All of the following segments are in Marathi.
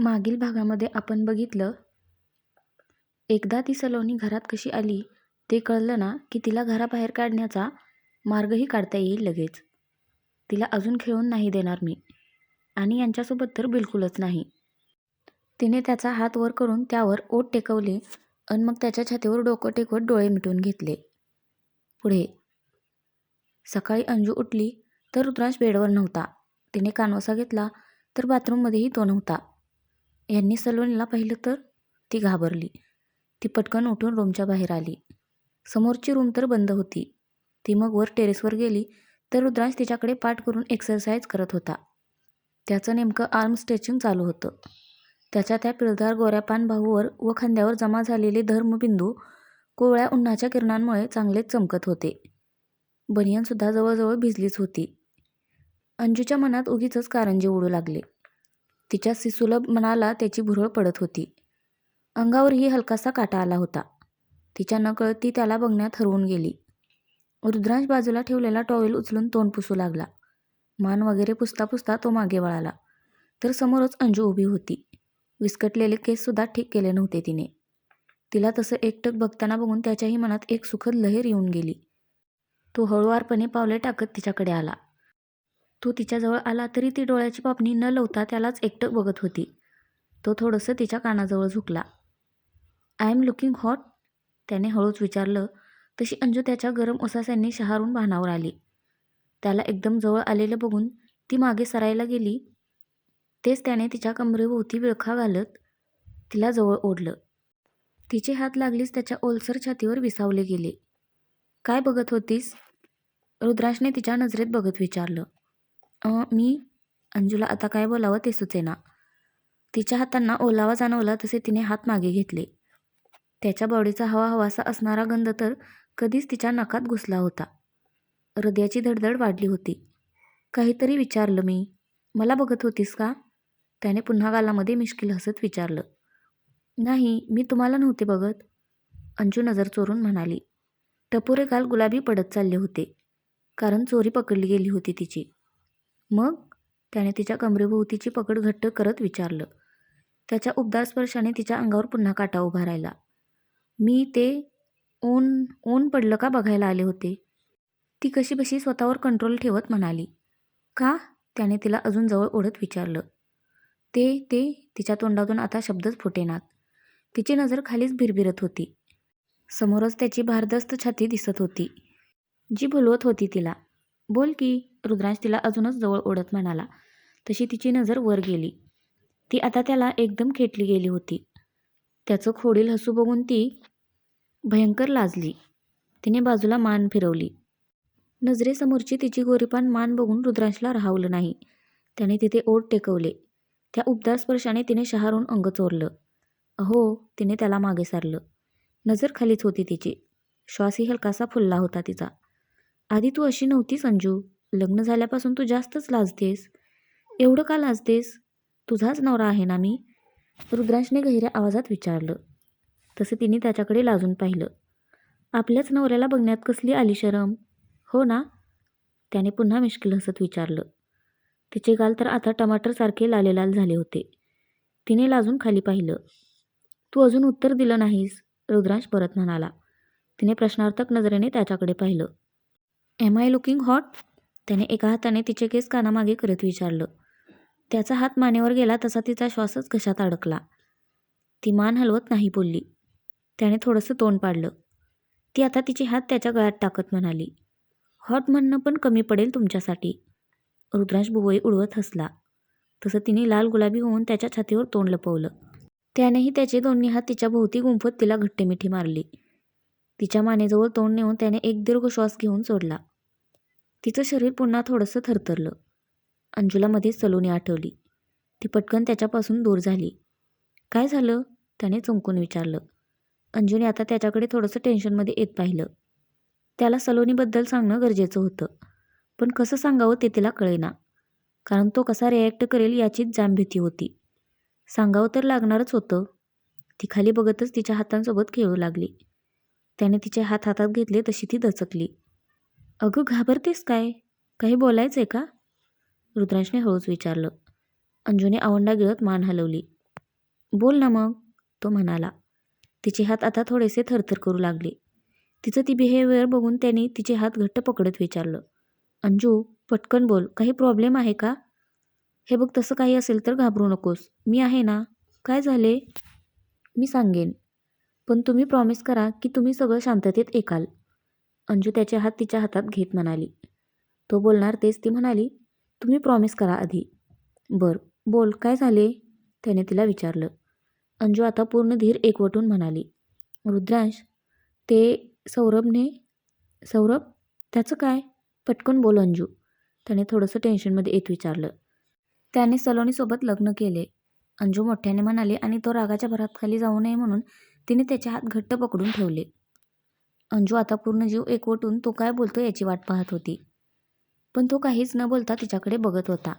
मागील भागामध्ये आपण बघितलं एकदा ती सलोनी घरात कशी आली ते कळलं ना की तिला घराबाहेर काढण्याचा मार्गही काढता येईल लगेच. तिला अजून खेळून नाही देणार मी. आणि यांच्यासोबत तर बिलकुलच नाही. तिने त्याचा हात वर करून त्यावर ओठ टेकवले आणि मग त्याच्या छातीवर डोकं टेकवत डोळे मिटून घेतले. पुढे सकाळी अंजू उठली तर रुद्रांश बेडवर नव्हता. तिने कानवसा घेतला तर बाथरूममध्येही तो नव्हता. यांनी सलोनीला पाहिलं तर ती घाबरली. ती पटकन उठून रूमच्या बाहेर आली. समोरची रूम तर बंद होती. ती मग वर टेरेसवर गेली तर रुद्रांश तिच्याकडे पाठ करून एक्सरसाइज करत होता. त्याचं नेमकं आर्म स्ट्रेचिंग चालू होतं. त्याच्या त्या पिळदार गोऱ्या पानबाहूवर व खांद्यावर जमा झालेले धर्मबिंदू कोवळ्या उन्हाच्या किरणांमुळे चांगलेच चमकत होते. बनियनसुद्धा जवळजवळ भिजलीच होती. अंजूच्या मनात उगीचच कारंजे उडू लागले. तिच्या सिसुलभ मनाला त्याची भुरळ पडत होती. अंगावरही हलकासा काटा आला होता. तिच्या नकळती ती त्याला बघण्यात हरवून गेली. रुद्रांश बाजूला ठेवलेला टॉवेल उचलून तोंड पुसू लागला. मान वगैरे पुसता पुसता तो मागे वळाला. तर समोरच अंजू उभी होती. विस्कटलेले केससुद्धा ठीक केले नव्हते तिने. तिला तसं एकटक बघताना बघून त्याच्याही मनात एक सुखद लहर येऊन गेली. तो हळुवारपणे पावले टाकत तिच्याकडे आला. तो तिच्याजवळ आला तरी ती डोळ्याची पापणी न लवता त्यालाच एकटक बघत होती. तो थोडंसं तिच्या कानाजवळ झुकला. आय एम लुकिंग हॉट त्याने हळूच विचारलं. तशी अंजू त्याच्या गरम उसास्यांनी शहारून भानावर आली. त्याला एकदम जवळ आलेलं बघून ती मागे सरायला गेली. तेच त्याने तिच्या कमरेभोवती विळखा घालत तिला जवळ ओढलं. तिचे हात लागलीच त्याच्या ओलसर छातीवर विसावले गेले. काय बघत होतीस? रुद्राशने तिच्या नजरेत बघत विचारलं. मी अंजूला आता काय बोलावं ते सुचेना. तिच्या हातांना ओलावा जाणवला तसे तिने हात मागे घेतले. त्याच्या बॉडीचा हवा हवासा असणारा गंध तर कधीच तिच्या नाकात घुसला होता. हृदयाची धडधड वाढली होती. काहीतरी विचारलं मी. मला बघत होतीस का? त्याने पुन्हा गालामध्ये मिश्किल हसत विचारलं. नाही मी तुम्हाला नव्हते बघत. अंजू नजर चोरून म्हणाली. टपोरे काल गुलाबी पडत चालले होते. कारण चोरी पकडली गेली होती तिची. मग त्याने तिच्या कमरेभोवतीची पकड घट्ट करत विचारलं. त्याच्या उबदार स्पर्शाने तिच्या अंगावर पुन्हा काटा उभा राहिला. मी ते ऊन ऊन पडलं का बघायला आले होते? ती कशी बशी स्वतःवर कंट्रोल ठेवत म्हणाली. का? त्याने तिला अजून जवळ ओढत विचारलं. ते ते तिच्या तोंडातून आता शब्दच फुटेनात. तिची नजर खालीच भिरभिरत होती. समोरच त्याची भारदस्त छाती दिसत होती. जी भुलवत होती तिला. बोल की रुद्रांश तिला अजूनच जवळ ओढत म्हणाला. तशी तिची नजर वर गेली. ती आता त्याला एकदम खेटली गेली होती. त्याचं खोडील हसू बघून ती भयंकर लाजली. तिने बाजूला मान फिरवली. नजरेसमोरची तिची गोरीपान मान बघून रुद्रांशला राहावलं नाही. त्याने तिथे ओढ टेकवले. त्या उबदार स्पर्शाने तिने शहारून अंग चोरलं. अहो तिने त्याला मागे सारलं. नजर खालीच होती तिची. श्वासही हलकासा फुलला होता तिचा. आधी तू अशी नव्हती संजू. लग्न झाल्यापासून तू जास्तच लाजतेस. एवढं का लाजतेस? तुझाच नवरा आहे ना मी? रुद्रांशने गहिऱ्या आवाजात विचारलं. तसं तिने त्याच्याकडे लाजून पाहिलं. आपल्याच नवऱ्याला बघण्यात कसली आली शरम? हो ना? त्याने पुन्हा मिश्किल हसत विचारलं. तिचे गाल तर आता टमाटरसारखे लालेलाल झाले होते. तिने लाजून खाली पाहिलं. तू अजून उत्तर दिलं नाहीस? रुद्रांश परत म्हणाला. तिने प्रश्नार्थक नजरेने त्याच्याकडे पाहिलं. एम आय लुकिंग हॉट त्याने एका हाताने तिचे केस कानामागे करत विचारलं. त्याचा हात मानेवर गेला तसा तिचा श्वासच घशात अडकला. ती मान हलवत नाही बोलली. त्याने थोडंसं तोंड पाडलं. ती आता तिचे हात त्याच्या गळ्यात टाकत म्हणाली हॉट म्हणणं पण कमी पडेल तुमच्यासाठी. रुद्रांश बुवई उडवत हसला. तसं तिने लाल गुलाबी होऊन त्याच्या छातीवर तोंड लपवलं. त्यानेही त्याचे दोन्ही हात तिच्या भोवती गुंफत तिला घट्टमिठी मारली. तिच्या मानेजवळ तोंड नेऊन त्याने एक दीर्घ श्वास घेऊन सोडला. तिचं शरीर पुन्हा थोडंसं थरथरलं. अंजूला मध्येच सलोनी आठवली. ती पटकन त्याच्यापासून दूर झाली. काय झालं? त्याने चुंकून विचारलं. अंजूने आता त्याच्याकडे थोडंसं टेन्शनमध्ये येत पाहिलं. त्याला सलोनीबद्दल सांगणं गरजेचं होतं. पण कसं सांगावं ते तिला कळेना. कारण तो कसा रिॲक्ट करेल याचीच जाणभीती होती. सांगावं तर लागणारच होतं. ती खाली बघतच तिच्या हातांसोबत खेळू लागली. त्याने तिचे हात हातात घेतले तशी ती दचकली. अगं घाबरतेस काय? काही बोलायचं आहे का? रुद्रांशने हळूच विचारलं. अंजूने आवंडा गिळत मान हलवली. बोल ना मग तो म्हणाला. तिचे हात आता थोडेसे थरथर करू लागले. तिचं ती बिहेवियर बघून त्याने तिचे हात घट्ट पकडत विचारलं. अंजू पटकन बोल काही प्रॉब्लेम आहे का? हे बघ तसं काही असेल तर घाबरू नकोस. मी आहे ना? काय झाले? मी सांगेन. पण तुम्ही प्रॉमिस करा की तुम्ही सगळं शांततेत ऐकाल. अंजू त्याचे हात तिच्या हातात घेत म्हणाली. तो बोलणार तेच ती म्हणाली तुम्ही प्रॉमिस करा आधी. बर बोल काय झाले? त्याने तिला विचारलं. अंजू आता पूर्ण धीर एकवटून म्हणाली. रुद्रांश ते सौरभने सौरभ त्याचं काय? पटकन बोल अंजू. त्याने थोडंसं टेन्शनमध्ये येत विचारलं. त्याने सलोनीसोबत लग्न केले. अंजू मोठ्याने म्हणाले आणि तो रागाच्या भरात खाली जाऊ नये म्हणून तिने त्याचे हात घट्ट पकडून ठेवले. अंजू आता पूर्ण जीव एकवटून तो काय बोलतो याची वाट पाहत होती. पण तो काहीच न बोलता तिच्याकडे बघत होता.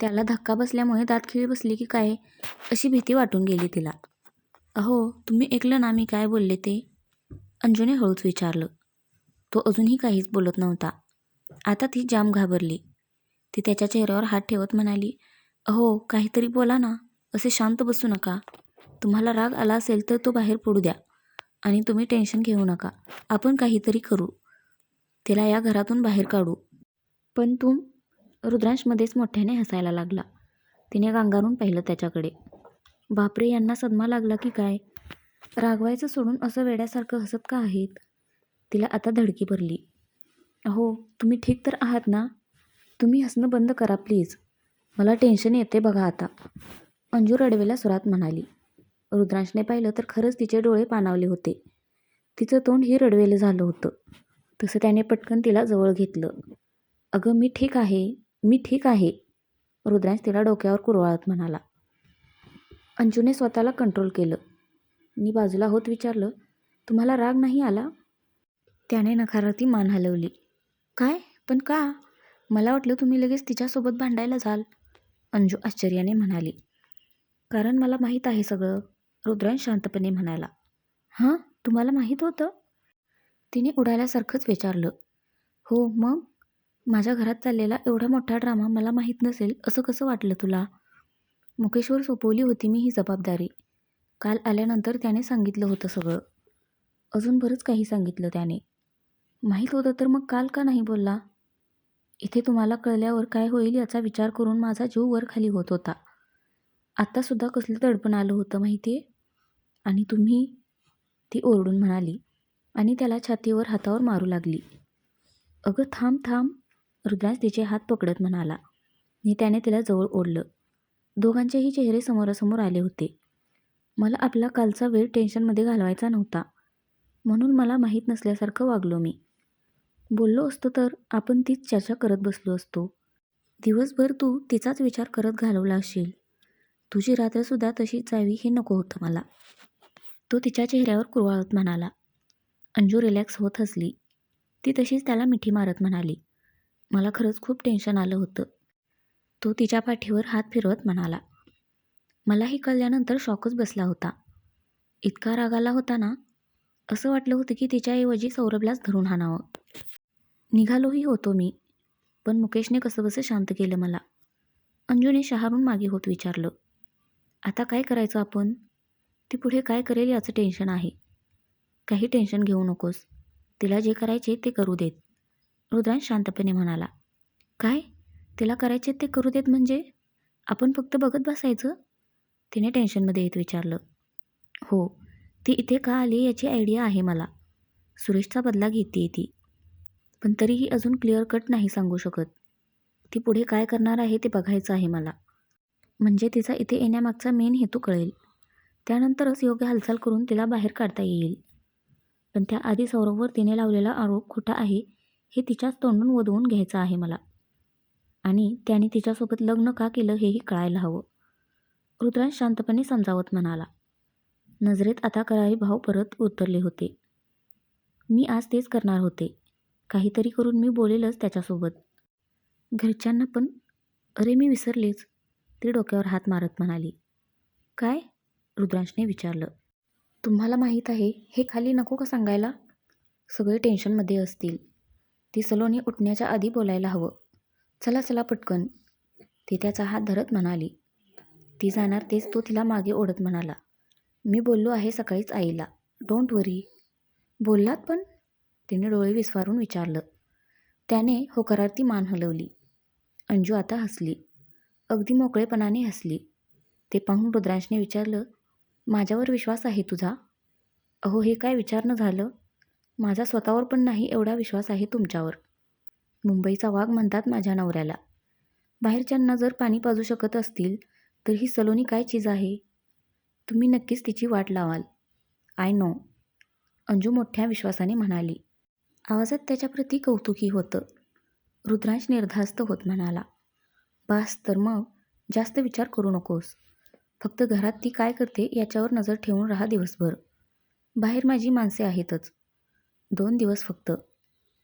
त्याला धक्का बसल्यामुळे दात खिळी बसली की काय अशी भीती वाटून गेली तिला. अहो तुम्ही ऐकलं ना मी काय बोलले ते? अंजूने हळूच विचारलं. तो अजूनही काहीच बोलत नव्हता. आता ती जाम घाबरली. ती त्याच्या चेहऱ्यावर हात ठेवत म्हणाली अहो काहीतरी बोला ना असे शांत बसू नका. तुम्हाला राग आला असेल तर तो बाहेर पडू द्या. आणि तुम्ही टेन्शन घेऊ नका. आपण काहीतरी करू. तिला या घरातून बाहेर काढू. पण तू रुद्रांशमध्येच मोठ्याने हसायला लागला. तिने गांगारून पाहिलं त्याच्याकडे. बापरे यांना सदमा लागला की काय? रागवायचं सोडून असं वेड्यासारखं हसत का आहेत? तिला आता धडकी भरली अहो तुम्ही ठीक तर आहात ना? तुम्ही हसणं बंद करा प्लीज. मला टेन्शन येते बघा आता. अंजू रडवेला सुरात म्हणाली. रुद्रांशने पाहिलं तर खरंच तिचे डोळे पाणावले होते. तिचं तोंड हे रडवेलं झालं होतं. तसं त्याने पटकन तिला जवळ घेतलं. अगं मी ठीक आहे मी ठीक आहे रुद्रांश तिला डोक्यावर कुरवाळत म्हणाला. अंजूने स्वतःला कंट्रोल केलं. मी बाजूला होत विचारलं तुम्हाला राग नाही आला? त्याने नकारार्थी मान हलवली. काय? पण का? मला वाटलं तुम्ही लगेच तिच्यासोबत भांडायला जाल. अंजू आश्चर्याने म्हणाली. कारण मला माहीत आहे सगळं. रुद्रन शांतपणे म्हणाला हां तुम्हाला माहीत होतं? तिने उडाल्यासारखंच विचारलं हो मग? माझ्या घरात चाललेला एवढा मोठा ड्रामा मला माहीत नसेल असं कसं वाटलं तुला? मुकेशवर सोपवली होती मी ही जबाबदारी. काल आल्यानंतर त्याने सांगितलं होतं सगळं. अजून बरंच काही सांगितलं त्याने. माहीत होतं तर मग काल का नाही बोलला? इथे तुम्हाला कळल्यावर काय होईल याचा विचार करून माझा जीव वर खाली होत होता. आत्तासुद्धा कसलं तडपण आलं होतं माहिती आहे आणि तुम्ही ती ओरडून म्हणाली आणि त्याला छातीवर हातावर मारू लागली. अगं थांब थांब. रुद्राज तिचे हात पकडत म्हणाला. आणि त्याने तिला जवळ ओढलं. दोघांचेही चेहरे समोरासमोर आले होते. मला आपला कालचा वेळ टेन्शनमध्ये घालवायचा नव्हता. म्हणून मला माहीत नसल्यासारखं वागलो मी. बोललो असतो तर आपण तीच चर्चा करत बसलो असतो. दिवसभर तू तिचाच विचार करत घालवला असशील तुझी रात्रसुद्धा तशीच जावी हे नको होतं मला. तो तिच्या चेहऱ्यावर कुरवाळत म्हणाला अंजू रिलॅक्स होत हसली ती तशीच त्याला मिठी मारत म्हणाली मला खरंच खूप टेन्शन आलं होतं. तो तिच्या पाठीवर हात फिरवत म्हणाला मलाही कळल्यानंतर शॉकच बसला होता. इतका राग आला होता ना? असं वाटलं होतं की तिच्याऐवजी सौरभलाच धरून हाणावं निघालोही होतो मी पण मुकेशने कसंबसं शांत केलं मला. अंजूने शहारून मागे होत विचारलं आता काय करायचं आपण? ती पुढे काय करेल याचं टेन्शन आहे. काही टेन्शन घेऊ नकोस. तिला जे करायचे ते करू देत. रुद्रांश शांतपणे म्हणाला काय? तिला करायचे ते करू देत म्हणजे? आपण फक्त बघत बसायचं? तिने टेन्शनमध्ये येत विचारलं हो ती इथे का आली याची आयडिया आहे मला. सुरेशचा बदला घेते ती. पण तरीही अजून क्लिअर कट नाही सांगू शकत. ती पुढे काय करणार आहे ते बघायचं आहे मला. म्हणजे तिचा इथे येण्यामागचा मेन हेतू कळेल. त्यानंतरच योग्य हालचाल करून तिला बाहेर काढता येईल. पण त्याआधी सौरभवर तिने लावलेला आरोप खोटा आहे हे तिच्याच तोंडून वधवून घ्यायचं आहे मला. आणि त्याने तिच्यासोबत लग्न का केलं हेही कळायला हवं. रुद्रांश शांतपणे समजावत म्हणाला नजरेत आता करारी भाव परत उतरले होते. मी आज तेच करणार होते. काहीतरी करून मी बोलेलच त्याच्यासोबत. घरच्यांना पण? अरे मी विसरलेच. ती डोक्यावर हात मारत म्हणाली काय? रुद्रांशने विचारलं. तुम्हाला माहीत आहे हे खाली नको का सांगायला? सगळे टेन्शनमध्ये असतील. ती सलोनी उठण्याच्या आधी बोलायला हवं. चला चला पटकन. ती त्याचा हात धरत म्हणाली. ती जाणार तेच तो तिला मागे ओढत म्हणाला. मी बोललो आहे सकाळीच आईला. Don't worry. बोललात पण? तिने डोळे विस्फारून विचारलं. त्याने होकारार्थी मान हलवली. अंजू आता हसली. अगदी मोकळेपणाने हसली. ते पाहून रुद्रांशने विचारलं माझ्यावर विश्वास आहे तुझा? अहो हे काय विचारणं झालं? माझा स्वतःवर पण नाही एवढा विश्वास आहे तुमच्यावर. मुंबईचा वाघ म्हणतात माझ्या नवऱ्याला. बाहेरच्यांना जर पाणी पाजू शकत असतील तर ही सलोनी काय चीज आहे? तुम्ही नक्कीच तिची वाट लावाल. आय नो अंजू मोठ्या विश्वासाने म्हणाली. आवाजात त्याच्याप्रती कौतुकी होतं. रुद्रांश निर्धास्त होत म्हणाला. बास तर मग जास्त विचार करू नकोस. फक्त घरात ती काय करते याच्यावर नजर ठेवून राहा दिवसभर. बाहेर माझी माणसे आहेतच. दोन दिवस फक्त.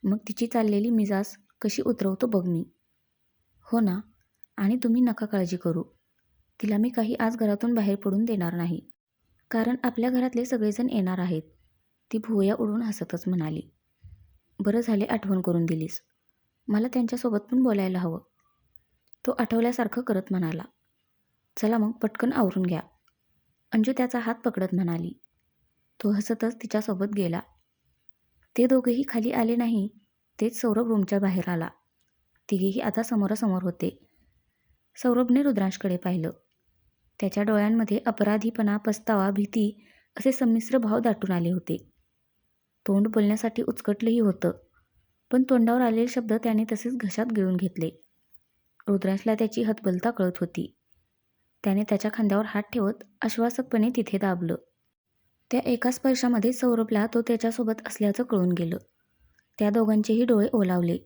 मग तिची चाललेली मिजाज कशी उतरवतो बघ मी. हो ना. आणि तुम्ही नका काळजी करू. तिला मी काही आज घरातून बाहेर पडून देणार नाही. कारण आपल्या घरातले सगळेजण येणार आहेत. ती भुवया उडून हसतच म्हणाली. बरं झाले आठवण करून दिलीस. मला त्यांच्यासोबत पण बोलायला हवं. तो आठवल्यासारखं करत म्हणाला. चला मग पटकन आवरून घ्या. अंजू त्याचा हात पकडत म्हणाली. तो हसतच तिच्यासोबत गेला. ते दोघेही खाली आले नाही तेच सौरभ रूमच्या बाहेर आला. तिघेही आता समोरासमोर होते. सौरभने रुद्रांशकडे पाहिलं. त्याच्या डोळ्यांमध्ये अपराधीपणा पस्तावा भीती असे संमिश्र भाव दाटून आले होते. तोंड बोलण्यासाठी उचकटलंही होतं पण तोंडावर आलेले शब्द त्याने तसेच घशात गिळून घेतले. रुद्रांशला त्याची हतबलता कळत होती. त्याने त्याच्या खांद्यावर हात ठेवत आश्वासकपणे तिथे दाबलं. त्या एका स्पर्शामध्ये सौरभला तो त्याच्यासोबत असल्याचं कळून गेलं. त्या दोघांचेही डोळे ओलावले.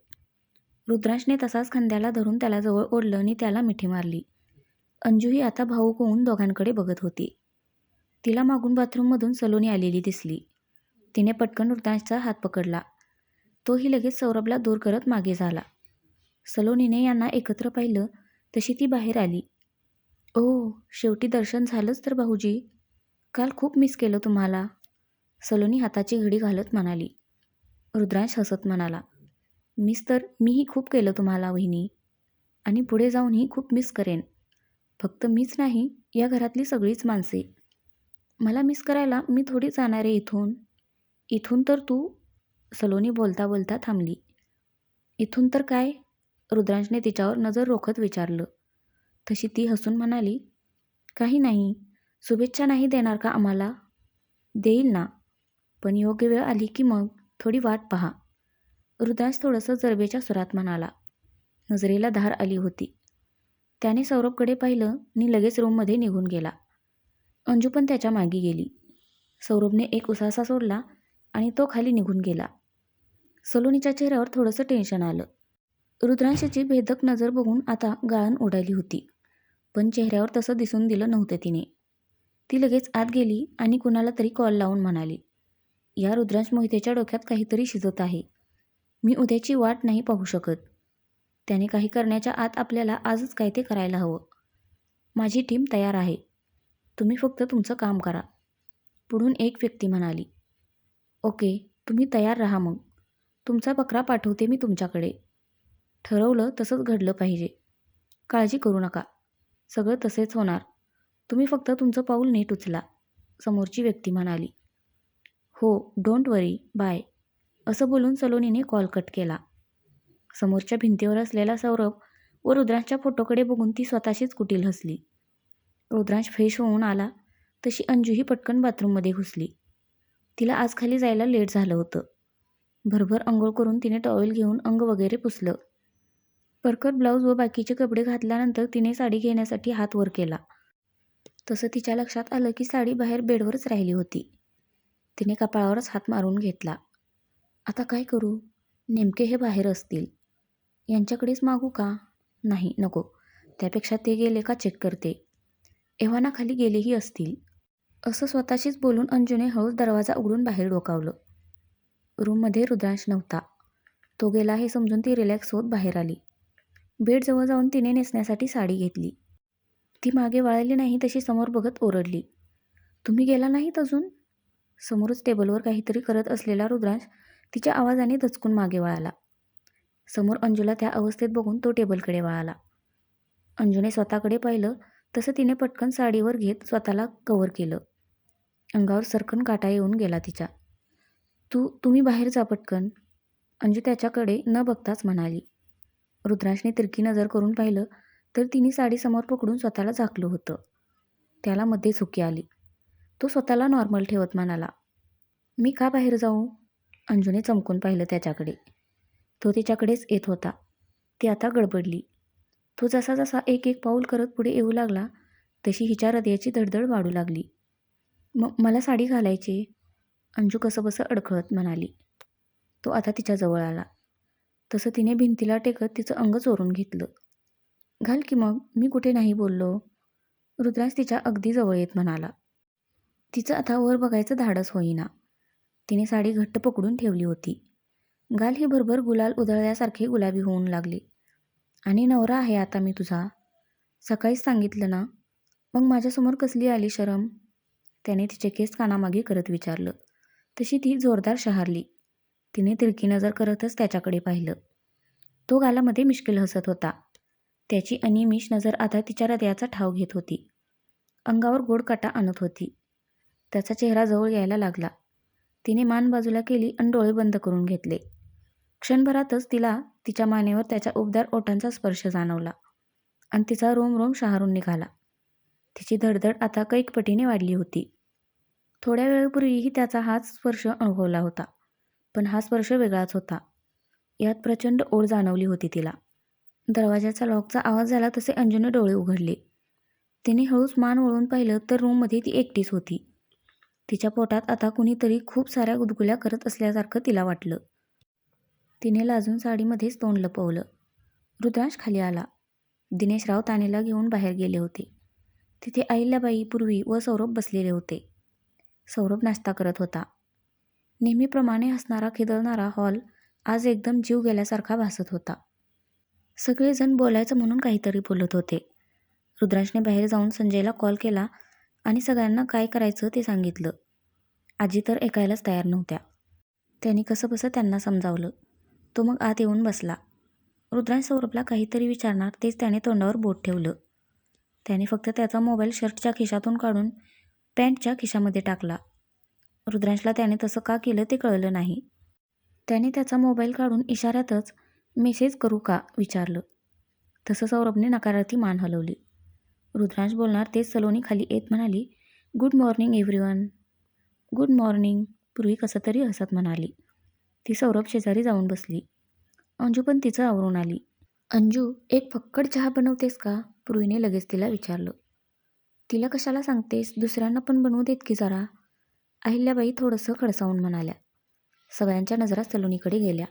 रुद्रांशने तसाच खांद्याला धरून त्याला जवळ ओढलं आणि त्याला मिठी मारली. अंजूही आता भाऊक होऊन दोघांकडे बघत होती. तिला मागून बाथरूममधून सलोनी आलेली दिसली. तिने पटकन रुद्रांशचा हात पकडला. तोही लगेच सौरभला दूर करत मागे झाला. सलोनीने यांना एकत्र पाहिलं तशी ती बाहेर आली. ओ शेवटी दर्शन झालंच तर भाऊजी. काल खूप मिस केलं तुम्हाला. सलोनी हाताची घडी घालत म्हणाली. रुद्रांश हसत म्हणाला. मिस तर मीही खूप केलं तुम्हाला वहिनी. आणि पुढे जाऊनही खूप मिस करेन. फक्त मीच नाही या घरातली सगळीच माणसे. मला मिस करायला मी थोडी जाणार आहे इथून. इथून तर तू सलोनी बोलता बोलता थांबली. इथून तर काय? रुद्रांशने तिच्यावर नजर रोखत विचारलं. तशी ती हसून म्हणाली काही नाही. शुभेच्छा नाही देणार का आम्हाला? देईल ना. पण योग्य वेळ आली की मग थोडी वाट पहा. रुद्रांश थोडंसं जरबेच्या सुरात म्हणाला. नजरेला धार आली होती. त्याने सौरभकडे पाहिलं आणि लगेच रूममध्ये निघून गेला. अंजू पण त्याच्यामागे गेली. सौरभने एक उसासा सोडला आणि तो खाली निघून गेला. सलोनीच्या चेहऱ्यावर थोडंसं टेन्शन आलं. रुद्रांशाची भेदक नजर बघून आता गाळण उडाली होती. पण चेहऱ्यावर तसं दिसून दिलं नव्हतं तिने. ती लगेच आत गेली आणि कुणाला तरी कॉल लावून म्हणाली या रुद्रांश मोहितेच्या डोक्यात काहीतरी शिजत आहे. मी उद्याची वाट नाही पाहू शकत. त्याने काही करण्याच्या आत आपल्याला आजच काय ते करायला हवं. माझी टीम तयार आहे. तुम्ही फक्त तुमचं काम करा. पुढून एक व्यक्ती म्हणाली ओके तुम्ही तयार राहा मग. तुमचा बकरा पाठवते मी तुमच्याकडे. ठरवलं तसंच घडलं पाहिजे. काळजी करू नका. सगळं तसेच होणार. तुम्ही फक्त तुमचं पाऊल नीट उचला समोरची व्यक्ती म्हणाली. हो डोंट वरी बाय. असं बोलून सलोनीने कॉल कट केला. समोरच्या भिंतीवर असलेला सौरभ व रुद्रांशच्या फोटोकडे बघून ती स्वतःशीच कुटील हसली. रुद्रांश फ्रेश होऊन आला तशी अंजूही पटकन बाथरूममध्ये घुसली. तिला आज खाली जायला लेट झालं होतं. भरभर अंघोळ करून तिने टॉवेल घेऊन अंग वगैरे पुसलं. परकर ब्लाऊज व बाकीचे कपडे घातल्यानंतर तिने साडी घेण्यासाठी हात वर केला. तसं तिच्या लक्षात आलं की साडी बाहेर बेडवरच राहिली होती. तिने कपाळावरच हात मारून घेतला. आता काय करू? नेमके हे बाहेर असतील. यांच्याकडेच मागू का? नाही नको. त्यापेक्षा ते गेले का चेक करते. एव्हाना खाली गेलेही असतील. असं स्वतःशीच बोलून अंजूने हळूच दरवाजा उघडून बाहेर डोकावलं. रूममध्ये रुद्रांश नव्हता. तो गेला हे समजून ती रिलॅक्स होत बाहेर आली. बेडजवळ जाऊन तिने नेसण्यासाठी साडी घेतली. ती मागे वळाली नाही तशी समोर बघत ओरडली. तुम्ही गेला नाहीत अजून? समोरच टेबलवर काहीतरी करत असलेला रुद्रांश तिच्या आवाजाने दचकून मागे वळाला. समोर अंजूला त्या अवस्थेत बघून तो टेबलकडे वळाला. अंजूने स्वतःकडे पाहिलं तसं तिने पटकन साडीवर घेत स्वतःला कवर केलं. अंगावर सरकन काटा येऊन गेला तिच्या. तू तुम्ही बाहेर जा पटकन. अंजू त्याच्याकडे न बघताच म्हणाली. रुद्रांशने तिरकी नजर करून पाहिलं तर तिने साडीसमोर पकडून स्वतःला झाकलं होतं. त्याला मध्ये झुकी आली. तो स्वतःला नॉर्मल ठेवत म्हणाला मी का बाहेर जाऊ? अंजूने चमकून पाहिलं त्याच्याकडे. तो तिच्याकडेच येत होता. ती आता गडबडली. तो जसा जसा एक एक पाऊल करत पुढे येऊ लागला तशी हिच्या हृदयाची धडधड वाढू लागली. म मला साडी घालायची अंजू कसंबसं अडखळत म्हणाली. तो आता तिच्याजवळ आला. तसं तिने भिंतीला टेकत तिचं अंग चोरून घेतलं. घाल की मग मी कुठे नाही बोललो. रुद्राज तिच्या अगदी जवळ येत म्हणाला. तिचं आता वर बघायचं धाडस होईना. तिने साडी घट्ट पकडून ठेवली होती. गाल ही भरभर गुलाल उधळल्यासारखे गुलाबी होऊन लागले. आणि नवरा आहे आता मी तुझा. सकाळीच सांगितलं ना? मग माझ्यासमोर कसली आली शरम? त्याने तिचे केस कानामागे करत विचारलं. तशी ती जोरदार शहारली. तिने तिरकी नजर करतच त्याच्याकडे पाहिलं. तो गालामध्ये मिश्किल हसत होता. त्याची अनिमिष नजर आता तिच्या हृदयाचा ठाव घेत होती. अंगावर गोड काटा आणत होती. त्याचा चेहरा जवळ यायला लागला. तिने मान बाजूला केली आणि डोळे बंद करून घेतले. क्षणभरातच तिला तिच्या मानेवर त्याच्या उबदार ओठांचा स्पर्श जाणवला आणि तिचा रोम रोम शहारून निघाला. तिची धडधड आता कैकपटीने वाढली होती. थोड्या वेळेपूर्वीही त्याचा हाच स्पर्श अनुभवला होता. पण हा स्पर्श वेगळाच होता. यात प्रचंड ओढ जाणवली होती तिला. दरवाजाचा लॉकचा आवाज झाला तसे अंजूने डोळे उघडले. तिने हळूच मान वळून पाहिलं तर रूममध्ये ती एकटीच होती. तिच्या पोटात आता कुणीतरी खूप साऱ्या गुदगुल्या करत असल्यासारखं तिला वाटलं. तिने लाजून साडीमध्येच तोंड लपवलं. रुद्रांश खाली आला. दिनेश राव तानेला घेऊन बाहेर गेले होते. तिथे अहिल्याबाई पूर्वी व सौरभ बसलेले होते. सौरभ नाश्ता करत होता. नेहमीप्रमाणे हसणारा खिदळणारा हॉल आज एकदम जीव गेल्यासारखा भासत होता. सगळेजण बोलायचं म्हणून काहीतरी बोलत होते. रुद्रांशने बाहेर जाऊन संजयला कॉल केला आणि सगळ्यांना काय करायचं ते सांगितलं. आजी तर ऐकायलाच तयार नव्हत्या. त्यांनी कसंबसं त्यांना समजावलं. तो मग आत येऊन बसला. रुद्रांश सौरभला काहीतरी विचारणार तेच त्याने तोंडावर बोट ठेवलं. त्याने फक्त त्याचा मोबाईल शर्टच्या खिशातून काढून पॅन्टच्या खिशामध्ये टाकला. रुद्रांशला त्याने तसं का केलं ते कळलं नाही. त्याने त्याचा मोबाईल काढून इशाऱ्यातच मेसेज करू का विचारलं. तसं सौरभने नकारार्थी मान हलवली. रुद्रांश बोलणार तेच सलोनी खाली येत म्हणाली good morning everyone good morning पूर्वी कसं तरी हसत म्हणाली. ती सौरभ शेजारी जाऊन बसली. अंजू पण तिचं आवरून आली. अंजू एक फक्कड चहा बनवतेस का? पूर्वीने लगेच तिला विचारलं. तिला कशाला सांगतेस? दुसऱ्यांना पण बनवू देत की जरा. अहिल्याबाई थोडंसं खडसावून म्हणाल्या सगळ्यांच्या नजरा सलोनीकडे गेल्या.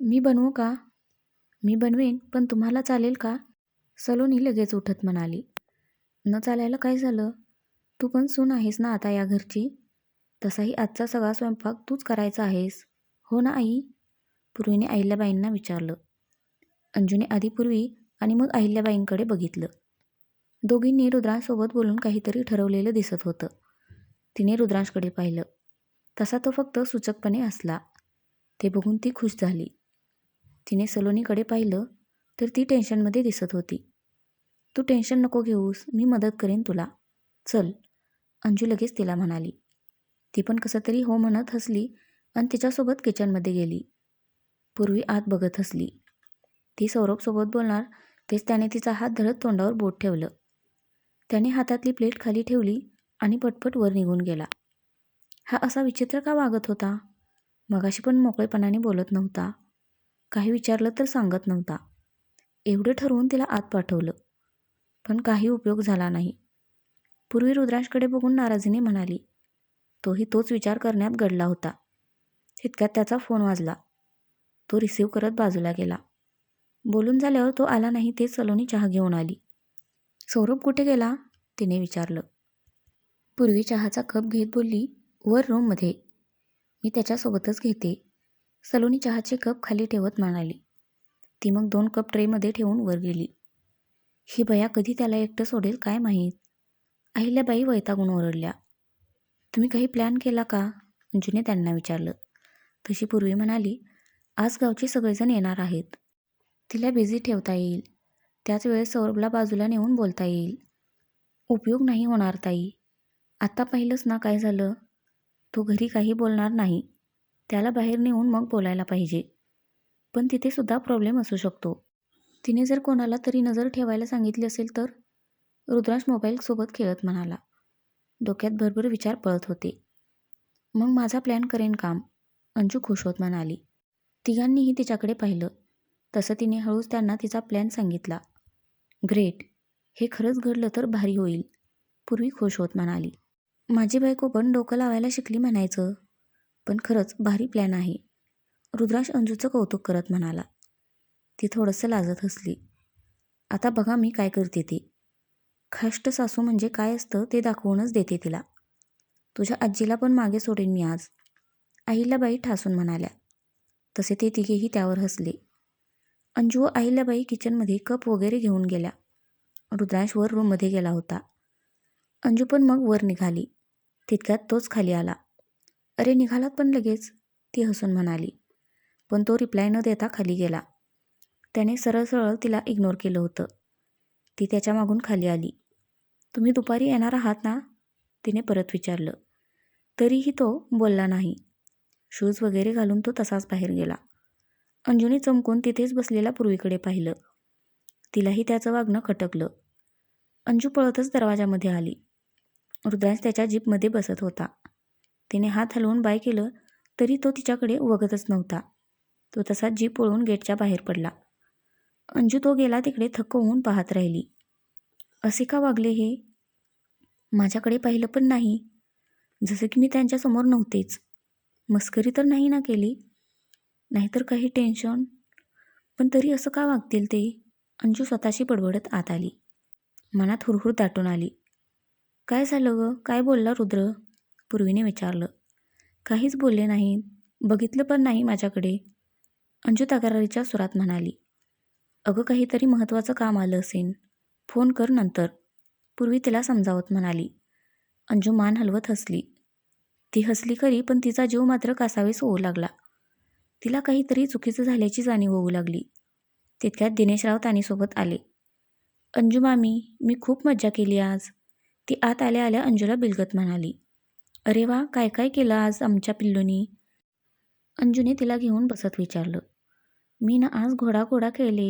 मी बनवू का? मी बनवेन पण तुम्हाला चालेल का? सलोनी लगेच उठत म्हणाली न चालायला काय झालं? तू पण सून आहेस ना आता या घरची? तसाही आजचा सगळा स्वयंपाक तूच करायचा आहेस हो ना आई? पूर्वीने अहिल्याबाईंना विचारलं. अंजूने आधी पूर्वी आणि मग अहिल्याबाईंकडे बघितलं. दोघींनी रुद्रांसोबत बोलून काहीतरी ठरवलेलं दिसत होतं. तिने रुद्रांशकडे पाहिलं. तसा तो फक्त सूचकपणे असला. ते बघून ती खुश झाली. तिने सलोनीकडे पाहिलं तर ती टेन्शनमध्ये दिसत होती. तू टेन्शन नको घेऊस मी मदत करेन तुला. चल. अंजू लगेच तिला म्हणाली. ती पण कसं तरी हो म्हणत हसली आणि तिच्यासोबत किचनमध्ये गेली. पूर्वी आत बघत हसली. ती सौरभसोबत बोलणार तेच त्याने तिचा हात धरत तोंडावर बोट ठेवलं. त्याने हातातली प्लेट खाली ठेवली आणि पटपट वर निघून गेला. हा असा विचित्र का वागत होता? मगाशी पण मोकळेपणाने बोलत नव्हता. काही विचारलं तर सांगत नव्हता. एवढं ठरवून तिला आत पाठवलं. पण काही उपयोग झाला नाही. पूर्वी रुद्रांशकडे बघून नाराजीने म्हणाली तोही तोच विचार करण्यात घडला होता. तितक्यात त्याचा फोन वाजला. तो रिसीव्ह करत बाजूला गेला. बोलून झाल्यावर तो आला नाही तेच सलोनी चहा घेऊन आली. सौरभ कुठे गेला? तिने विचारलं. पूर्वी चहाचा कप घेत बोलली वर रूममध्ये मी त्याच्यासोबतच घेते. सलोनी चहाचे कप खाली ठेवत म्हणाली. ती मग दोन कप ट्रेमध्ये ठेवून वर गेली. ही बया कधी त्याला एकटं सोडेल काय माहीत? अहिल्याबाई वैतागून ओरडल्या. तुम्ही काही प्लॅन केला का? अंजूने त्यांना विचारलं. तशी पूर्वी म्हणाली आज गावचे सगळेजण येणार आहेत. तिला बिझी ठेवता येईल. त्याच वेळेस सौरभला बाजूला नेऊन बोलता येईल. उपयोग नाही होणार ताई. आत्ता पाहिलंच ना काय झालं? तो घरी काही बोलणार नाही. त्याला बाहेर नेऊन मग बोलायला पाहिजे. पण तिथेसुद्धा प्रॉब्लेम असू शकतो. तिने जर कोणाला तरी नजर ठेवायला सांगितली असेल तर? रुद्रांश मोबाईलसोबत खेळत म्हणाला. डोक्यात भरभर विचार पळत होते. मग माझा प्लॅन करेन काम अंजू खुश होत म्हणाली. तिघांनीही तिच्याकडे पाहिलं. तसं तिने हळूच त्यांना तिचा प्लॅन सांगितला. ग्रेट. हे खरंच घडलं तर भारी होईल. पूर्वी खुश होत म्हणाली. माझी बायको पण डोकं लावायला शिकली म्हणायचं. पण खरंच भारी प्लॅन आहे. रुद्राश अंजूचं कौतुक करत म्हणाला. ती थोडंसं लाजत हसली. आता बघा मी काय करते ते. खाष्ट सासू म्हणजे काय असतं ते दाखवूनच देते तिला. तुझ्या आजीला पण मागे सोडेन मी आज. अहिल्याबाई ठासून म्हणाल्या. तसे ते तिघेही त्यावर हसले. अंजू व अहिल्याबाई किचनमध्ये कप वगैरे घेऊन गेल्या. रुद्रांश वर रूममध्ये गेला होता. अंजू पण मग वर निघाली. तितक्यात तोच खाली आला. अरे निघालात पण लगेच ती हसून म्हणाली. पण तो रिप्लाय न देता खाली गेला. त्याने सरळ सरळ तिला इग्नोर केलं होतं. ती त्याच्या मागून खाली आली. तुम्ही दुपारी येणार आहात ना? तिने परत विचारलं. तरीही तो बोलला नाही. शूज वगैरे घालून तो तसाच बाहेर गेला. अंजूने चमकून तिथेच बसलेल्या पूर्वीकडे पाहिलं. तिलाही त्याचं वागणं खटकलं. अंजू पळतच दरवाजामध्ये आली. रुद्रांश त्याच्या जीपमध्ये बसत होता. तिने हात हलवून बाय केलं तरी तो तिच्याकडे वगतच नव्हता. तो तसाच जीप वळून गेटच्या बाहेर पडला. अंजू तो गेला तिकडे थक्क होऊन पाहत राहिली. असे का वागले हे? माझ्याकडे पाहिलं पण नाही. जसं की मी त्यांच्यासमोर नव्हतेच. मस्करी तर नाही ना केली? नाहीतर काही टेन्शन? पण तरी असं का वागतील ते? अंजू स्वतःशी बडबडत आत आली. मनात हुरहुर दाटून आली. काय झालं गं? काय बोलला रुद्र? पूर्वीने विचारलं. काहीच बोलले नाही. बघितलं पण नाही माझ्याकडे. अंजू तक्रारीच्या सुरात म्हणाली. अगं काहीतरी महत्त्वाचं काम आलं असेल फोन कर नंतर. पूर्वी तिला समजावत म्हणाली. अंजू मान हलवत हसली. ती हसली खरी पण तिचा जीव मात्र कासावीस होऊ लागला. तिला काहीतरी चुकीचं झाल्याची जाणीव होऊ लागली. तितक्यात दिनेशराव तानीसोबत आले. अंजू मामी मी खूप मज्जा केली आज. ती आत आल्या आल्या अंजूला बिलगत म्हणाली अरे वा काय काय केलं आज आमच्या पिल्लूनी? अंजूने तिला घेऊन बसत विचारलं मी ना आज घोडा घोडा खेळले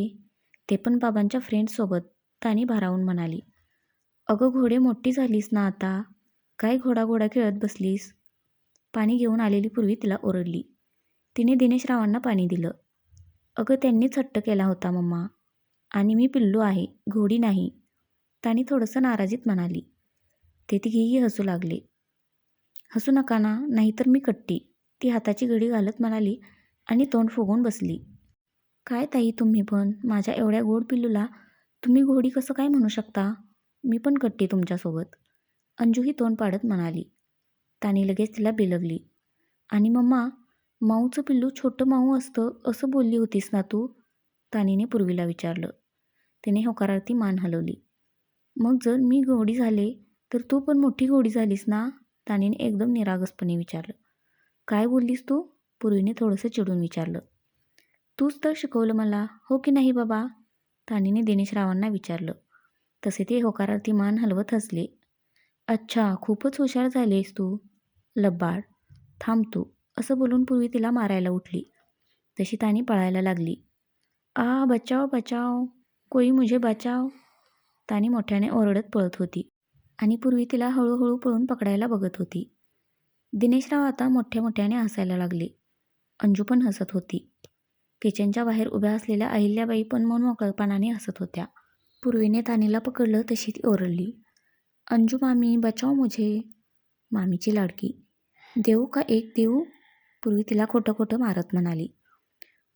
ते पण बाबांच्या फ्रेंडसोबत तानी भारावून म्हणाली अगं घोडे मोठी झालीस ना आता काय घोडा घोडा खेळत बसलीस? पाणी घेऊन आलेली पूर्वी तिला ओरडली तिने दिनेशरावांना पाणी दिलं अगं त्यांनीच हट्ट केला होता मम्मा आणि मी पिल्लू आहे घोडी नाही तानी थोडंसं नाराजीत म्हणाली ते तिघेही हसू लागले. हसू नका ना नाहीतर मी कट्टी. ती हाताची घडी घालत म्हणाली आणि तोंड फुगून बसली. काय ताई तुम्ही पण? माझ्या एवढ्या गोड पिल्लूला तुम्ही घोडी कसं काय म्हणू शकता? मी पण कट्टी तुमच्यासोबत. अंजूही तोंड पाडत म्हणाली. तानी लगेच तिला बिलवली. आणि मम्मा माऊचं पिल्लू छोटं माऊ असतं असं बोलली होतीस ना तू? तानीने पूर्वीला विचारलं. तिने होकारार्थी मान हलवली. मग जर मी घोडी झाले तर तू पण मोठी घोडी झालीस ना? तानीने एकदम निरागसपणे विचारलं. काय बोललीस तू? पूर्वीने थोडंसं चिडून विचारलं. तूच तर शिकवलं मला हो की नाही बाबा? तानीने दिनेशरावांना विचारलं. तसे ते होकारार्थी मान हलवत हसले. अच्छा खूपच हुशार झालीस तू. लब्बाड थांब तू असं बोलून पूर्वी तिला मारायला उठली. तशी तानी पळायला लागली. आ बचाव बचाव. कोई मुझे बचाव? तानी मोठ्याने ओरडत पळत होती. आणि पूर्वी तिला हळूहळू पळून पकडायला बघत होती. दिनेशराव आता मोठ्या मोठ्याने हसायला लागले. अंजू पण हसत होती. किचनच्या बाहेर उभ्या असलेल्या अहिल्याबाई पण मन मोकळपणाने हसत होत्या. पूर्वीने तानीला पकडलं तशी ती ओरडली. अंजू मामी बचाव मुझे. मामीची लाडकी. देऊ का एक देऊ? पूर्वी तिला खोटं खोटं मारत म्हणाली.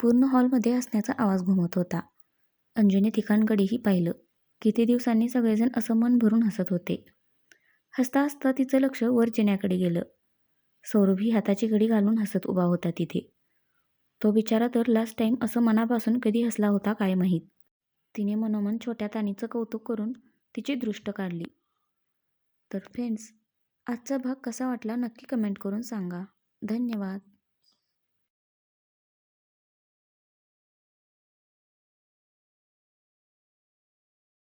पूर्ण हॉलमध्ये हसण्याचा आवाज घुमत होता. अंजूने ठिकाणकडेही पाहिलं. किती दिवसांनी सगळेजण असं मन भरून हसत होते. हसता हसता तिचं लक्ष वर जिन्याकडे गेलं. सौरभी हाताची घडी घालून हसत उभा होता तिथे. तो बिचारा तर लास्ट टाईम असं मनापासून कधी हसला होता काय माहीत. तिने मनोमन छोट्या तानीचं कौतुक करून तिची दृष्ट काढली. तर फ्रेंड्स आजचा भाग कसा वाटला नक्की कमेंट करून सांगा. धन्यवाद.